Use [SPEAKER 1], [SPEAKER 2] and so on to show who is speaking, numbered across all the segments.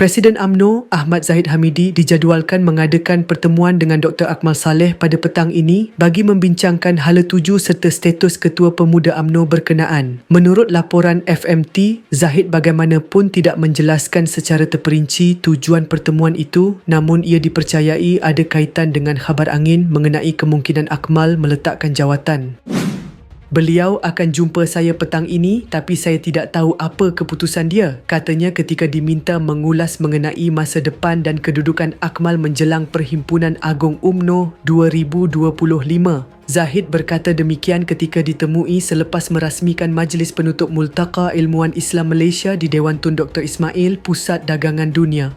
[SPEAKER 1] Presiden AMNO Ahmad Zahid Hamidi dijadualkan mengadakan pertemuan dengan Dr. Akmal Saleh pada petang ini bagi membincangkan hala tuju serta status Ketua Pemuda AMNO berkenaan. Menurut laporan FMT, Zahid bagaimanapun tidak menjelaskan secara terperinci tujuan pertemuan itu namun ia dipercayai ada kaitan dengan khabar angin mengenai kemungkinan Akmal meletakkan jawatan. Beliau akan jumpa saya petang ini tapi saya tidak tahu apa keputusan dia. Katanya ketika diminta mengulas mengenai masa depan dan kedudukan Akmal menjelang Perhimpunan Agung UMNO 2025. Zahid berkata demikian ketika ditemui selepas merasmikan Majlis Penutup Multaqa Ilmuwan Islam Malaysia di Dewan Tun Dr. Ismail, Pusat Dagangan Dunia.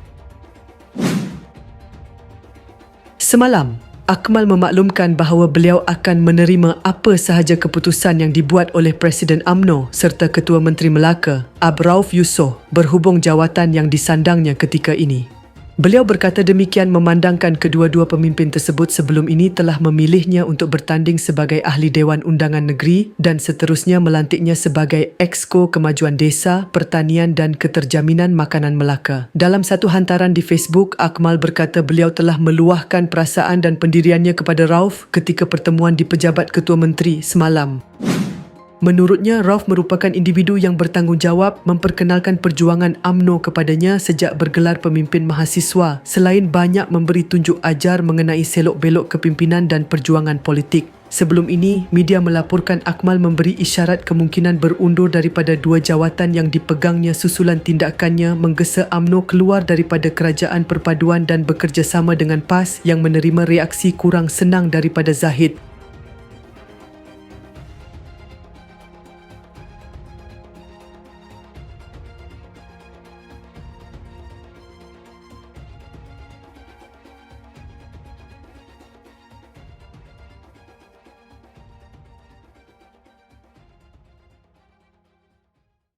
[SPEAKER 1] Semalam, Akmal memaklumkan bahawa beliau akan menerima apa sahaja keputusan yang dibuat oleh Presiden AMNO serta Ketua Menteri Melaka, Abrauf Yusof, berhubung jawatan yang disandangnya ketika ini. Beliau berkata demikian memandangkan kedua-dua pemimpin tersebut sebelum ini telah memilihnya untuk bertanding sebagai Ahli Dewan Undangan Negeri dan seterusnya melantiknya sebagai Exco Kemajuan Desa, Pertanian dan Keterjaminan Makanan Melaka. Dalam satu hantaran di Facebook, Akmal berkata beliau telah meluahkan perasaan dan pendiriannya kepada Rauf ketika pertemuan di Pejabat Ketua Menteri semalam. Menurutnya, Rauf merupakan individu yang bertanggungjawab memperkenalkan perjuangan AMNO kepadanya sejak bergelar pemimpin mahasiswa selain banyak memberi tunjuk ajar mengenai selok-belok kepimpinan dan perjuangan politik. Sebelum ini, media melaporkan Akmal memberi isyarat kemungkinan berundur daripada dua jawatan yang dipegangnya susulan tindakannya menggesa AMNO keluar daripada kerajaan perpaduan dan bekerjasama dengan PAS yang menerima reaksi kurang senang daripada Zahid.